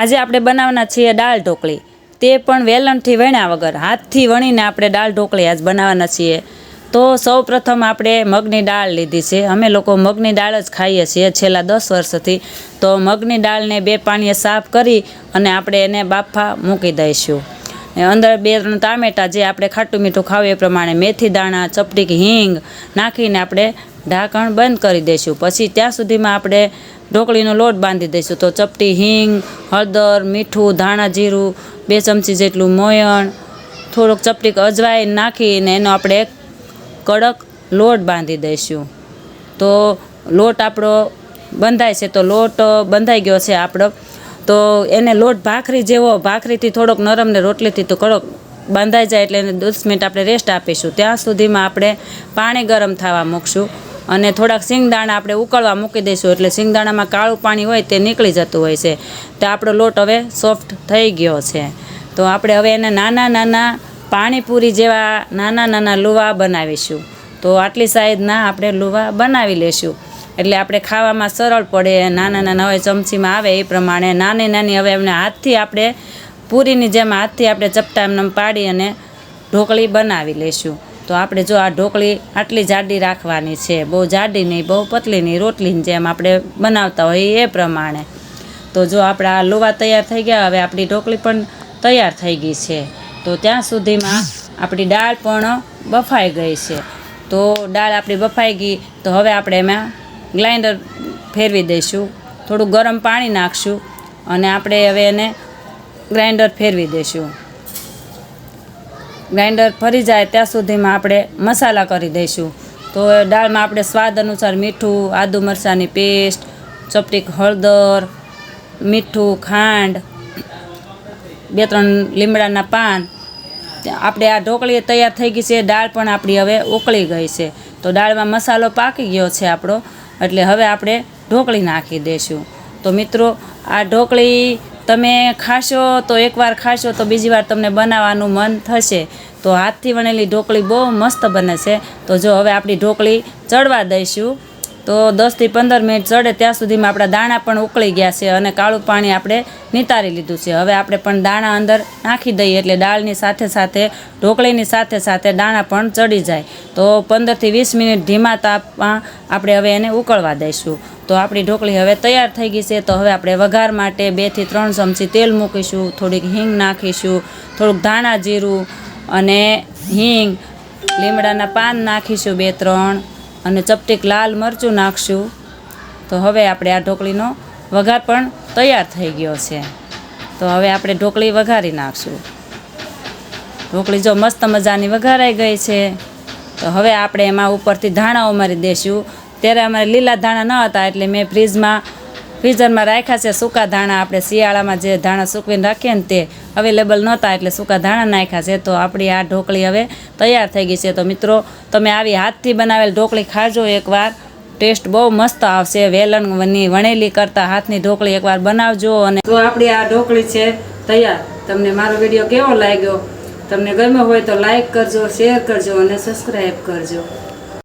આજે આપણે બનાવવાના છીએ દાળ ઢોકળી. તે પણ વેલણથી વણ્યા વગર, હાથથી વણીને આપણે દાળ ઢોકળી આજ બનાવવાના છીએ. તો સૌ પ્રથમ આપણે મગની દાળ લીધી છે. અમે લોકો મગની દાળ જ ખાઈએ છીએ છેલ્લા દસ વર્ષથી. તો મગની દાળને બે પાણીએ સાફ કરી અને આપણે એને બાફા મૂકી દઈશું. અંદર બે ત્રણ ટામેટાં જે આપણે ખાટું મીઠું ખાવું એ પ્રમાણે મેથી દાણા ચપટીક હિંગ નાખીને આપણે ઢાંકણ બંધ કરી દઈશું. પછી ત્યાં સુધીમાં આપણે ઢોકળીનો લોટ બાંધી દઈશું. તો ચપટી, હિંગ, હળદર, મીઠું, ધાણા, જીરું, બે ચમચી જેટલું મોયણ, થોડુંક ચપટી અજવાઈન નાખીને એનો આપણે કડક લોટ બાંધી દઈશું. તો લોટ આપણો બંધાય છે. તો લોટ બંધાઈ ગયો છે આપણો. તો એને લોટ ભાખરી જેવો, ભાખરીથી થોડોક નરમ ને રોટલીથી તો કડક બાંધાઈ જાય એટલે એને દસ મિનિટ આપણે રેસ્ટ આપીશું. ત્યાં સુધીમાં આપણે પાણી ગરમ થવા મૂકશું. અને થોડાક સિંગદાણા આપણે ઉકળવા મૂકી દઈશું એટલે સિંગદાણામાં કાળું પાણી હોય તે નીકળી જતું હોય છે. તો આપણો લોટ હવે સોફ્ટ થઈ ગયો છે. તો આપણે હવે એને નાના નાના પાણીપુરી જેવા નાના નાના લુવા બનાવીશું. તો આટલી સાઈઝના આપણે લુવા બનાવી લેશું. એટલે આપણે ખાવામાં સરળ પડે, નાના નાના હવે ચમચીમાં આવે એ પ્રમાણે. નાની નાની હવે એમને હાથથી આપણે પૂરીની જેમ હાથથી આપણે ચપટા એમને પાડી અને ઢોકળી બનાવી લઈશું તો આપણે જો આ ઢોકળી આટલી જાડી રાખવાની છે, બહુ જાડી નહીં, બહુ પતલી નહીં રોટલીની જેમ આપણે બનાવતા હોઈએ એ પ્રમાણે. તો જો આપણા આ લોવા તૈયાર થઈ ગયા, હવે આપણી ઢોકળી પણ તૈયાર થઈ ગઈ છે. તો ત્યાં સુધીમાં આપણી દાળ પણ બફાઈ ગઈ છે. તો દાળ આપણી બફાઈ ગઈ, તો હવે આપણે એમાં ગ્રાઇન્ડર ફેરવી દઈશું, થોડું ગરમ પાણી નાખશું અને આપણે હવે એને ગ્રાઇન્ડર ફેરવી દઈશું. ગ્રાઇન્ડર ફરી જાય ત્યાં સુધીમાં આપણે મસાલા કરી દઈશું. તો દાળમાં આપણે સ્વાદ અનુસાર મીઠું, આદુ મરચાંની પેસ્ટ ચપટીક હળદર, મીઠું, ખાંડ, બે ત્રણ લીમડાના પાન. આપણે આ ઢોકળી તૈયાર થઈ ગઈ છે દાળ પણ આપણી હવે ઉકળી ગઈ છે. તો દાળમાં મસાલો પાકી ગયો છે આપણો, એટલે હવે આપણે ઢોકળી નાખી દઈશું. તો મિત્રો, આ ઢોકળી તમે ખાશો તો એકવાર ખાશો તો બીજી વાર તમને બનાવવાનું મન થશે. તો હાથથી વણેલી ઢોકળી બહુ મસ્ત બને છે. તો જો હવે આપણી ઢોકળી ચડવા દઈશું. તો દસથી પંદર મિનિટ ચડે ત્યાં સુધીમાં આપણા દાણા પણ ઉકળી ગયા છે અને કાળું પાણી આપણે નિતારી લીધું છે. હવે આપણે પણ દાણા અંદર નાખી દઈએ એટલે દાળની સાથે સાથે, ઢોકળીની સાથે સાથે દાણા પણ ચડી જાય. તો પંદરથી વીસ મિનિટ ધીમા તાપમાં આપણે હવે એને ઉકળવા દઈશું. તો આપણી ઢોકળી હવે તૈયાર થઈ ગઈ છે. તો હવે આપણે વઘાર માટે બેથી ત્રણ ચમચી તેલ મૂકીશું, થોડીક હિંગ નાખીશું, થોડુંક ધાણા જીરું અને હિંગ લીમડાના પાન નાખીશું બે ત્રણ. અને ચપટીક લાલ મરચું નાખશું. તો હવે આપણે આ ઢોકળીનો વઘાર પણ તૈયાર થઈ ગયો છે. તો હવે આપણે ઢોકળી વઘારી નાખશું. ઢોકળી જો મસ્ત મજાની વઘારાઈ ગઈ છે. તો હવે આપણે એમાં ઉપરથી ધાણા ઉમેરી દઈશું ત્યારે અમારે લીલા ધાણા ન હતા એટલે મેં ફ્રીજમાં ફ્રીઝરમાં રાખ્યા છે સૂકા ધાણા. આપણે શિયાળામાં જે ધાણા સૂકવીને રાખીએ ને તે અવેલેબલ નહોતા એટલે સૂકા ધાણા નાખ્યા છે. તો આપણી આ ઢોકળી હવે તૈયાર થઈ ગઈ છે. તો મિત્રો, તમે આવી હાથથી બનાવેલ ઢોકળી ખાજો એકવાર. ટેસ્ટ બહુ મસ્ત આવશે. વેલણની વણેલી કરતાં હાથની ઢોકળી એકવાર બનાવજો અને તો આપણી આ ઢોકળી છે તૈયાર. તમને મારો વીડિયો કેવો લાગ્યો? તમને ગમ્યો હોય તો લાઈક કરજો શેર કરજો અને સબસ્ક્રાઈબ કરજો.